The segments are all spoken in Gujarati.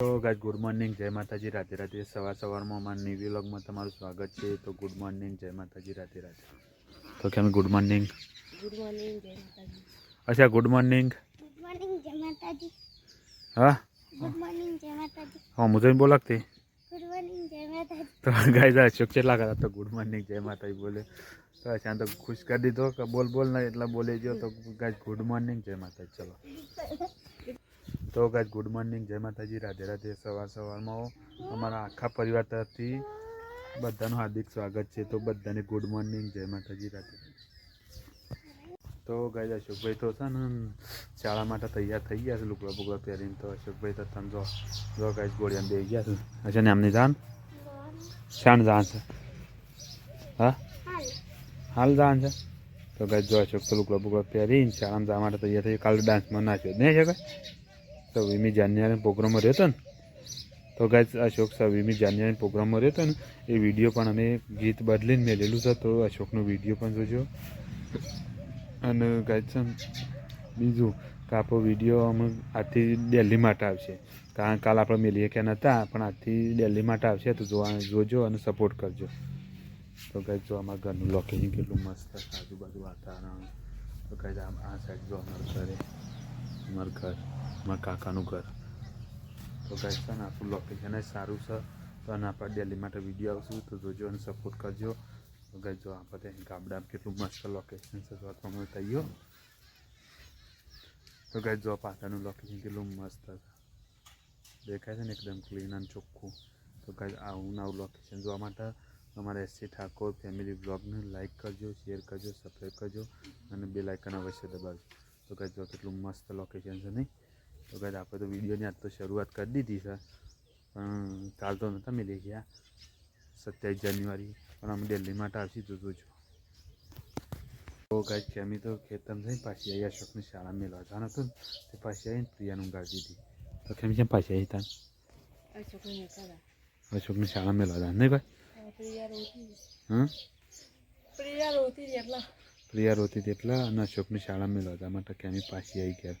તો ગાઈઝ ગુડ મોર્નિંગ જય માતાજી. રાધે રાધે. સવાર સવારમાં અમારા ન્યૂ વ્લોગમાં તમારું સ્વાગત છે. તો ગુડ મોર્નિંગ જય માતાજી. રાધે રાધે. તો કેમ ગુડ મોર્નિંગ ગુડ મોર્નિંગ જય માતાજી. અચ્છા ગુડ મોર્નિંગ ગુડ મોર્નિંગ જય માતાજી. હા? ગુડ મોર્નિંગ જય માતાજી. હા મુજે બોલાકતી ગુડ મોર્નિંગ જય માતાજી. તો ગાઈઝ અશોક કેટલા કરા તો ગુડ મોર્નિંગ જય માતાજી બોલે. તો અચ્છા તો ખુશ કરી દીધો. કે બોલ બોલ ના એટલા બોલે જો તો ગાઈઝ ગુડ મોર્નિંગ જય માતાજી. ચલો. તો ગાય ગુડ મોર્નિંગ. જય માતાજી. રાધે રાધે. સવાર સવારમાં અમારા આખા પરિવાર તરફથી બધાનું હાર્દિક સ્વાગત છે. તો બધાને ગુડ મોર્નિંગ. જય માતાજી. રાધે તો ગાય અશોકભાઈ તો છે ને, શાળા માટે તૈયાર થઈ ગયા છે. લુકડા બુકડા પહેરીને તો અશોકભાઈ તો તમે જો જો ગાય ગોળિયા બે ગયા છે. અચ્છા ને એમની જાન? શાણ જાન છે. હા? હાલ જાણ છે. તો ગાય જો અશોક તો લુકડા બુકડા પહેરીને શાળામાં જવા માટે તૈયાર થઈ કાલે ડાન્સમાં નાચ્યો નહીં છે તો વીમી જાન્યુઆરી પ્રોગ્રામમાં રહ્યો હતો ને? તો ગાય અશોક સવીમી વીમી જાન્યુઆરી પ્રોગ્રામમાં રહ્યો હતો ને, એ વીડિયો પણ અમે ગીત બદલીને મેલેલું છે, તો અશોકનો વીડિયો પણ જોજો. અને ગાય બીજું, કે આપણો વીડિયો અમે આજથી દિલ્હી માટે આવશે. કારણ કાલ આપણે મેલીએ કે નહોતા પણ આજથી દિલ્હી માટે આવશે, તો જોવા જોજો અને સપોર્ટ કરજો. તો ગાય જો અમારા ઘરનું લોકેશન કેટલું મસ્ત આજુબાજુ વાતાવરણ. તો આ આ સાઈડ જો અમારું ઘરે. અમારું ઘર, મારા કાકાનું ઘર. તો ગાઈઝ છે આપણું લોકેશન જ સારું છે. તો અને આપણે દિલ્હી માટે વીડિયો આવશું, તો જોજો અને સપોર્ટ કરજો. તો ગાઈઝ જો આપણે ગામડા કેટલું મસ્ત લોકેશન છે તો તમે થયો તો ગાઈ જો પાછળનું લોકેશન કેટલું મસ્ત છે. દેખાય છે ને એકદમ ક્લીન અને ચોખ્ખું. તો ગાઈઝ આવું નવું લોકેશન જોવા માટે અમારા એસસી ઠાકોર ફેમિલી બ્લોગને લાઇક કરજો શેર કરજો સબસ્ક્રાઈબ કરજો અને બે લાઇકન અવશ્ય દબાવજો. તો કાંઈ જો કેટલું મસ્ત લોકેશન છે નહીં? તો કાંઈ આપણે તો વિડીયોની આજ તો શરૂઆત કરી દીધી છે. પણ કાલ તો નહોતા મિલી ગયા. સત્યાવીસ જાન્યુઆરી. પણ અમે દિલ્હી માટે આવશી તો છું. તો કાંઈ કેમી તો ખેતર થઈ પાછી આવી અશોકની શાળા મેળવા જવાનું હતું તે પાછી આવીને પ્રિયાનું ગાડી દીધી. તો કેમ છે પાછી આવી તાન અશોકને શાળા. મેળવા જવાનું નહીં ભાઈ? પ્રિયા રોતી હા પ્રિયા રોતી એટલા પ્રિયા રોતી તેટલા અને અશોકની શાળા હતા. માટે અમે પાછી આવી ગયા.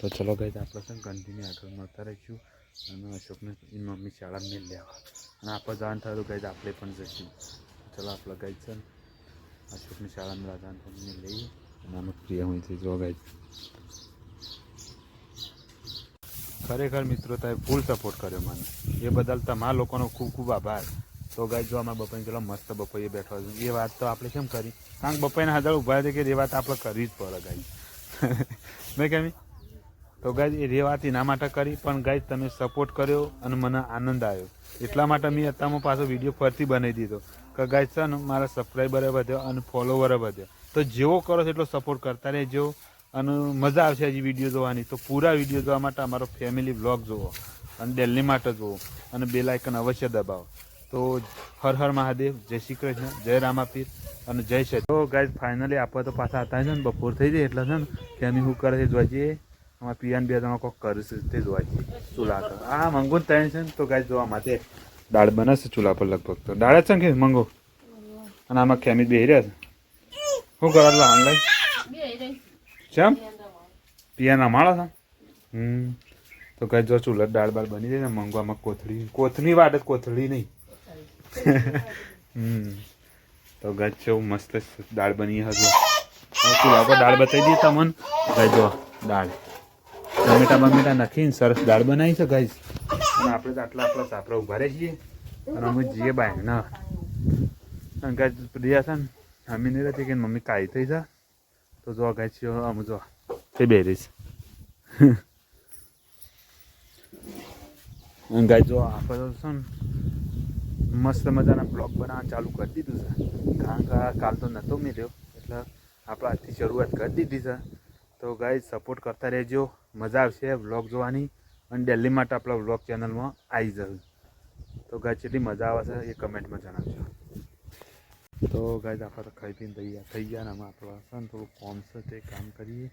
તો ચલો ગઈ આપણે છે કન્ટિન્યુ આગળ મળતા રહીશું. અને અશોકને એની મમ્મી શાળા મેળ લેવા. અને આપણે જાણ થયું ગઈ આપણે પણ જઈશું. ચલો આપણે ગઈ છે અશોકની શાળા મેળવા જવાનું મમ્મી લઈએ અને અમે પ્રિયા હું જો ગઈ ખરેખર મિત્રો, તમે ફૂલ સપોર્ટ કર્યો મને. એ બદલ તમારા લોકોનો ખૂબ ખૂબ આભાર. તો ગાય જો અમારા બપાઈ કેટલો મસ્ત બપોઈએ બેઠો છે. એ વાત તો આપણે કેમ કરી? કારણ કે બપાઈને હાજર ઊભા છે કે એ વાત આપણે કરવી જ પડે ગાય મેં કેમી તો ગાય એ વાત એના માટે કરી, પણ ગાય તમે સપોર્ટ કર્યો અને મને આનંદ આવ્યો. એટલા માટે મેં અત્યારમાં પાછો વીડિયો ફરતી બનાવી દીધો. કે ગાય છે ને, મારા સબસ્ક્રાઈબરે વધ્યો અને ફોલોવરે વધ્યો. તો જેવો કરો છો એટલો સપોર્ટ કરતા રહેજો અને મજા આવશે હજી વીડિયો જોવાની. તો પૂરા વીડિયો જોવા માટે અમારો ફેમિલી વ્લોગ જુઓ અને દિલ્હી માટે જુઓ અને બે લાઇકન અવશ્ય દબાવો. તો હર હર મહાદેવ, જય શ્રી કૃષ્ણ, જય રામાપીર અને જય શ્રી તો ગાય ફાઇનલી આપણે તો પાછા હતા છે ને, બપોર થઈ જાય એટલે છે ને અમે શું કરે છે જોવા જઈએ અમારા પિયાન બે જણા કોઈક કરે તે જોવા જઈએ ચૂલા હા ને ત્રણ છે ને, તો ગાય જોવા માટે દાળ બનાવશે ચૂલા પર લગભગ તો. દાળ છે ને કે મંગુ? અને આમાં ખેમી બેહી રહ્યા છે. શું કરો એટલે ઓનલાઈન કેમ પિયાના માળા છે? હમ. તો કઈ જો ચૂલા દાળ બાળ બની જાય ને મંગવામાં કોથળી કોથળી વાટે કોથળી નહીં. તો ગજ મસ્ત દાળ બની ચૂલા પર દાળ બતાવી દઈએ તમને. ગાય જો, દાળ. ટમેટા બમેટા નાખીને સરસ દાળ બનાવી છે ગાઈસ અને આપણે તો આટલા આટલા સાપરા ઊભા રહી છીએ. અને અમે જઈએ બાય, ના. ગાય પ્રિયા છે ને મમ્મી નહીં રહેતી કે મમ્મી કાઈ થઈ જા. તો જો ગાય છે, અમે જો તે બે રહીશ. ગાય જો આપણે છે ને મસ્ત મજાના બ્લોગ બનાવવાનું ચાલુ કરી દીધું છે. કારણ કે કાલ તો નહોતો મેળ્યો, એટલે આપણે આજથી શરૂઆત કરી દીધી છે. તો ગાય સપોર્ટ કરતા રહેજો. મજા આવશે વ્લોગ જોવાની. અને દિલ્હી માટે આપણા વ્લોગ ચેનલમાં આવી જશે તો ગાય જેટલી મજા આવે છે એ કમેન્ટમાં જણાવજો. તો ગાય આપણે તો ખાઈ પીને તૈયાર થઈ ગયા ને અમે આપણે છે ને થોડું કોમ છે તે કામ કરીએ.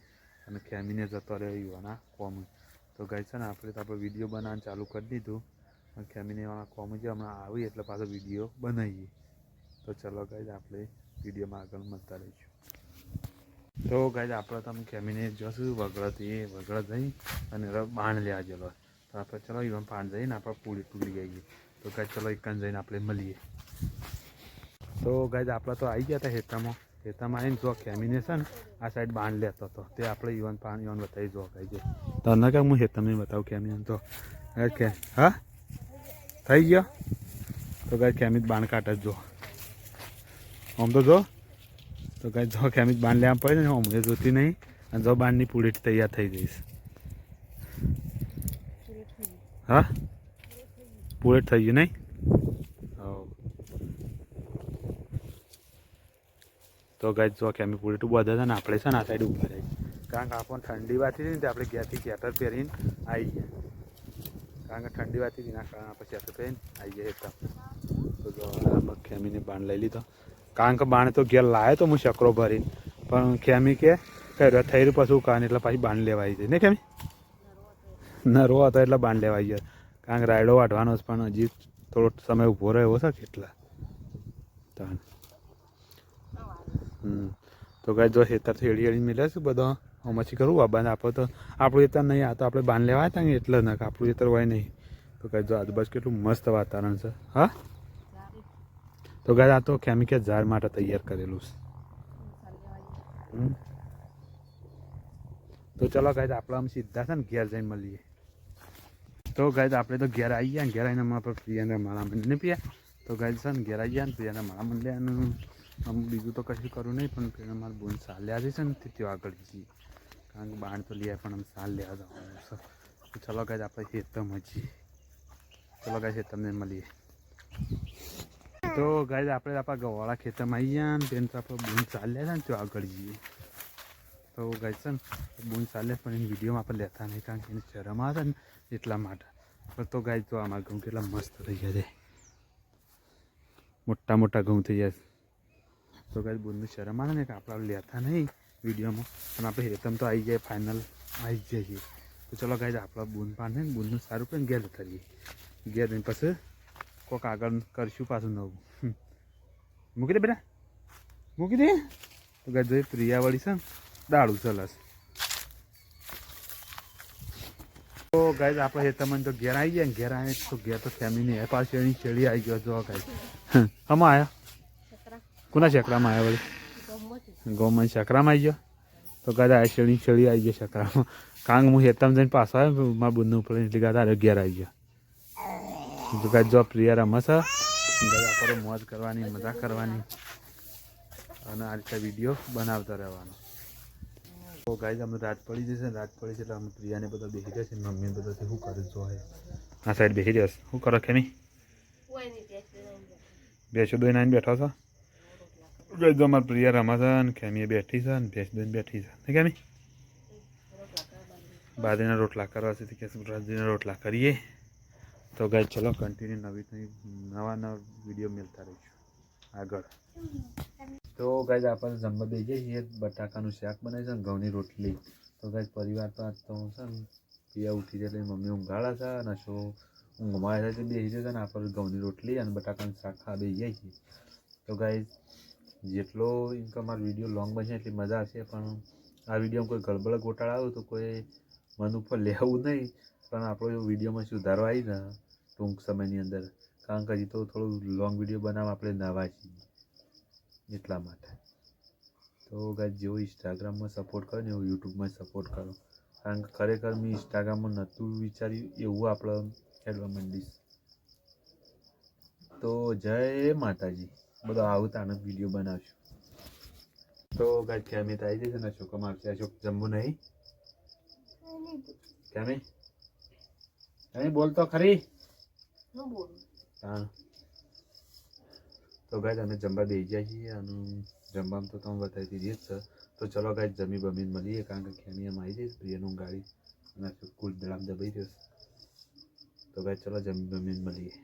અને ખેમીને જતો રહ્યો યુવાના કોમ તો ગાય છે ને, આપણે તો આપણે વીડિયો બનાવવાનું ચાલુ કરી દીધું. અને કેમિનેવાળા કોમેડી હમણાં આવી એટલે પાછો વીડિયો બનાવીએ. તો ચલો ગાય આપણે વિડીયોમાં આગળ મળતા રહીશું. તો ગાય આપણે તમે ખેમીને જોશું વગડતી વગડ જઈ અને બાણ લેવા ચલો તો આપણે ચલો ઈવન પાણ જઈને આપણે પૂરી પૂરી જઈએ તો ગાય ચલો એકન જઈને આપણે મળીએ. તો ગાય આપણે તો આવી ગયા હતા હેતામાં ખેતામાં આવીને જો કેમીને છે ને, આ સાઈડ બાંધ લેતો હતો. તે આપણે ઈવન પાન ઈવન બતાવી, જો ગાય છે ન કે હું હેતમને બતાવું કેમી તો. કે, હા? થઈ ગયો? તો ગાય કેમી બાણ કાઢે જ. આમ તો જો. તો ગાય જો કેમી બાંધ લેવા પડે ને હું જોતી નહીં. અને જો બાંધની પૂરી તૈયાર થઈ જઈશ હા? પૂરેટ થઈ ગયું નહીં. તો ગાય જો કેમી પૂરેટ ઊભા હતા ને, આપણે છે ને આ સાઈડ ઊભા રહી કારણ કે આપણને ઠંડી વાતી હતી ને આપણે ગેસથી ગેટર પહેરીને આવી ગયા કારણ કે ઠંડી વાતી એના કારણે આપણે થઈને આવી જાય હતા તો જો ખેમીને બાણ લઈ લીધો. કારણ કે બાણ તો ઘેર લાવ્યો તો હું ચકરો ભરીને. પણ ખેમી કે કર્યો થઈ રહ્યું પછી કાન એટલે પાછી બાણ લેવાઈ જાય ને ખેમી? નરવો હતો એટલે બાંધ લેવાઈ ગયો. કારણ કે રાયડો વાઢવાનો છે, પણ હજી થોડો સમય ઊભો રહ્યો છે કેટલા ત્રણ હમ. તો કાંઈ જો ખેતરથી એડી એડી મિલે છે બધો. મચ્છી કરું બાબાને આપો તો આપણું ખેતર નહીં આ તો આપણે બાંધ લેવા હતા ને એટલે ના આપણું ખેતર હોય નહીં. તો કહે જો આજુબાજુ કેટલું મસ્ત વાતાવરણ છે. હા? તો કાંઈ આ તો કેમિકલ ઝાડ માટે તૈયાર કરેલું છે. તો ચલો ગાય આપણે આમ સીધા છે ને ઘેર જઈને મળીએ. તો ગાય આપણે તો ઘેર આવી ગયા ને ઘેર આવીને અમે આપણે પ્રિયાને માળા મંડને પીયા તો ગાય છે ને ઘેર આવી ગયા ને પ્રિયાને માળા મંડી અને આમ બીજું તો કશું કરું નહીં, પણ પેલા મારા બોન સાલ લેવા છે ને, તે ત્યાં આગળ જઈએ. કારણ કે બાણ તો લે પણ આમ સાલ લેવા જવાનું છે. તો ચલો ગાય આપણે હેતમ હજી ચલો ગાય હેતમને મળીએ. તો ગાય આપણે આપણા ગવાળા ખેતરમાં આવી ગયા ને તેને તો આપણે બોન ચાલ્યા છે ને, ત્યાં આગળ જઈએ. તો ગાય છે ને, બોન ચાલ્યા પણ એની વિડીયોમાં આપણે લેતા નહીં, કારણ કે એને શરમ આવે ને, એટલા માટે. પણ તો ગાય તો આમાં ઘઉં કેટલા મસ્ત થઈ ગયા છે. મોટા મોટા ઘઉં થઈ ગયા છે. તો ગાય બોનની શરમ આવે ને કે આપણે લેતા નહીં વિડીયોમાં. પણ આપણે હેતમ તો આવી જાય ફાઇનલ આવી જઈએ. તો ચલો ગાય આપણા બોન પાડને ને બોનનું સારું કરીને ઘેર કરીએ ઘેર જઈને પછી કોક આગળ કરશું પાછું નવું. મૂકી દે બેટા. મૂકી દે. તો ગાય જોઈ પ્રિયાવાળી છે ને, દાળું ચલસ તો ગાય આપણે તમને તો ઘેર આવી ગયા ને, ઘેર આવે તો ઘેર તો ફેમિલી એ પાછી એની છેડી આવી ગયો જો ગાય હમ. આવ્યા કોના શેકડામાં આવ્યા વળી? ગૌમાં શકરામાં આવી ગયો? તો ગાદા આ શેડી શેળી આવી ગયો શકરામાં કાંગ હું હેતમ જઈને પાછો આવ્યો મારા બુનનું ઉપર એટલે ગાદા અગિયાર આવી ગયો. તો કાંઈ જો પ્રિયા રમસ ગાદા આપણે મોજ કરવાની મજા કરવાની. અને આ રીતે વીડિયો બનાવતા રહેવાનો. તો ગાઈઝ અમે રાત પડી જશે રાત પડી છે એટલે અમે પ્રિયાને બધા બેસી છે મમ્મી બધા શું કરે જો આ સાઈડ બેસી જશે શું કરો કેમી બેસો દોઈને આવીને બેઠો છો? ગઈ તો અમારા પ્રિયા રમા છે ને ખેમીએ બેઠી છે ને ભેંસબેન બેઠી છે ને કેમી બાજરીના રોટલા કરવા છે કે રાજીના રોટલા કરીએ તો ગાય ચલો કન્ટિન્યુ નવી નવી નવા નવા વીડિયો મળતા રહીશું આગળ તો ગાય આપણે જમવા દઈ જઈએ બટાકાનું શાક બનાવી છે ને ઘઉંની રોટલી તો ગાય પરિવાર તો તો છે ને પિયા ઉઠી જાય એટલે મમ્મી ઊંઘાડા છે અને શું ઊંઘમાં આવ્યા છે બેસી જશે ને આપણે ઘઉંની રોટલી અને બટાકાનું શાક ખા દઈ જઈએ છીએ તો ગાય જેટલો ઇન્કમ મારો વીડિયો લોંગ બનશે એટલી મજા આવશે, પણ આ વિડીયોમાં કોઈ ગડબડ ગોટાળા આવ્યો તો કોઈ મન ઉપર લેવું નહીં. પણ આપણો વિડીયોમાં સુધારો આવી ને ટૂંક સમયની અંદર, કારણ કે હજી તો થોડું લોંગ વીડિયો બનાવવા આપણે નવા છીએ, એટલા માટે. તો ગાય જેવો ઇન્સ્ટાગ્રામમાં સપોર્ટ કરો ને એવું યુટ્યુબમાં સપોર્ટ કરો. કારણ કે ખરેખર મેં ઇન્સ્ટાગ્રામમાં નહોતું વિચાર્યું એવું આપણે ખેડવા માંડીશ તો જય માતાજી. બધો આવું તાનો વીડિયો બનાવશું. તો ગાય ખેમી તો આવી જશે ને અશોક આવશે અશોક જમવું નહીં? કેમી કેમી બોલતો ખરી. હા તો ગાય અમે જમવા બેસી જાય છીએ અને જમવામાં તો તમે બતાવી દીધી જ છે. તો ચલો ગાય જમી બમીને મળીએ કારણ કે ખેમી એમ આવી જઈશ પ્રિયનું ગાડી અને કુલ દડામ દબાઈ જશે તો ગાય ચલો જમી બમીને મળીએ.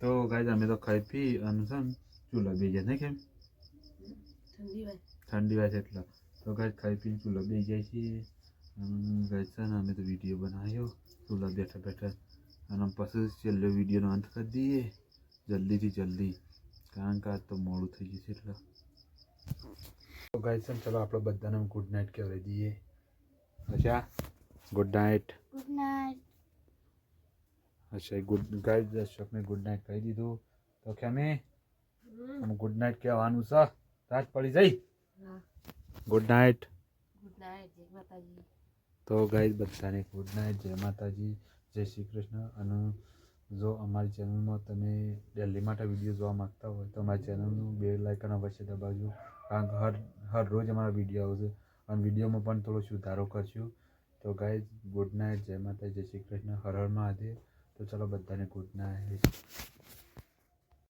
તો ગાય અમે તો ખાઈ પી અને છે ને ચૂલા બી જાય ને કેમ? ઠંડી વાત એટલે. તો ગાય ખાઈ પીને ચૂલા બી જાય છીએ અને ગાય છે ને અમે તો વીડિયો બનાવ્યો. ચૂલા બેઠા બેઠા. અને પછી છેલ્લો વિડીયોનો અંત કરી દઈએ. જલ્દીથી જલ્દી. કારણ કે આજ તો મોડું થઈ જશે એટલે. તો ગાય છે ચલો આપણે બધાને ગુડ નાઇટ કહેવાય દઈએ. અચ્છા ગુડ નાઇટ ગુડ નાઇટ અચ્છા ગુડ ગાઈઝ દર્શકને ગુડ નાઇટ કહી દીધું. તો કેમે આમ ગુડ નાઇટ કહેવાનું છે. રાત પડી જઈ. ગુડ નાઇટ ગુડ નાઇટ જય માતાજી. તો ગાઈઝ બધાને ગુડ નાઇટ જય માતાજી જય શ્રી કૃષ્ણ. અને જો અમારી ચેનલમાં તમે ડેલી માટે વીડિયો જોવા માગતા હોય તો અમારી ચેનલનું બે લાઇકન અવશ્ય દબાવજો. કારણ કે હર હર રોજ અમારા વીડિયો આવશે. અને વિડીયોમાં પણ થોડો સુધારો કરશું. તો ગાઈઝ ગુડ નાઇટ જય માતા જય શ્રી કૃષ્ણ. હર હર મહાદેવ. તો ચલો બધાને ગુડ નાઇટ